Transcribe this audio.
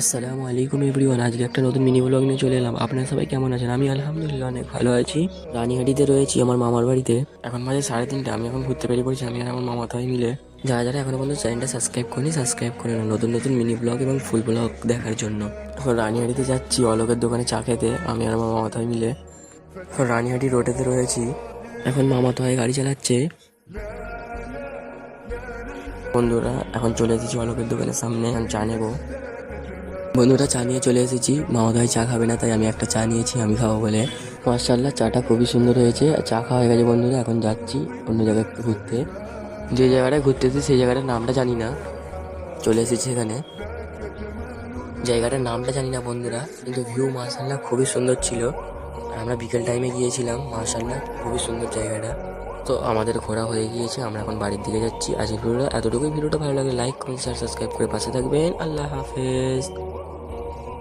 আসসালামু আলাইকুম এভরিওয়ান, আজকে একটা নতুন মিনি ব্লগ নিয়ে চলে এলাম। আপনারা সবাই কেমন আছেন? আমি আলহামদুলিল্লাহ অনেক ভালো আছি। রানীহাটিতে রয়েছি আমার মামার বাড়িতে। এখন বাজে সাড়ে তিনটে, আমি এখন ঘুরতে বেরিয়ে পড়েছি, আমি আর আমার মামা তাই মিলে। যারা যারা এখনও পর্যন্ত চ্যানেলটা সাবস্ক্রাইব করেনি সাবস্ক্রাইব করে নেন নতুন নতুন মিনি ব্লগ এবং ফুল ব্লগ দেখার জন্য। এখন রানীহাটিতে যাচ্ছি, অলোকের দোকানে চা খেতে, আমি আর আমার মামা তাই মিলে। এখন রানীহাটি রোডেতে রয়েছি। এখন মামা তো গাড়ি চালাচ্ছে। বন্ধুরা, এখন চলে এসেছি অলোকের দোকানের সামনে আমি চা নেব। বন্ধুরা, চা নিয়ে চলে এসেছি। মামা ভাই চা খাবে না, তাই আমি একটা চা নিয়েছি, আমি খাব বলে। মার্শাল্লাহ চাটা খুবই সুন্দর হয়েছে। চা খাওয়া হয়ে গেছে বন্ধুরা, এখন যাচ্ছি অন্য জায়গায় একটু ঘুরতে। যে জায়গাটায় ঘুরতে এসেছি, সেই জায়গাটার নামটা জানি না। চলে এসেছি এখানে। জায়গাটার নামটা জানি না বন্ধুরা, কিন্তু ভিউ মার্শাল্লাহ খুবই সুন্দর ছিল। আমরা বিকেল টাইমে গিয়েছিলাম মার্শাল্লাহ খুবই সুন্দর জায়গাটা। তো আমাদের ঘোরা হয়ে গিয়েছে, আমরা এখন বাড়ির দিকে যাচ্ছি। আজকের ভিডিওটা এতটুকুই। ভিডিওটা ভালো লাগে লাইক কমেন্ট শেয়ার সাবস্ক্রাইব করে পাশে থাকবেন। আল্লাহ হাফেজ।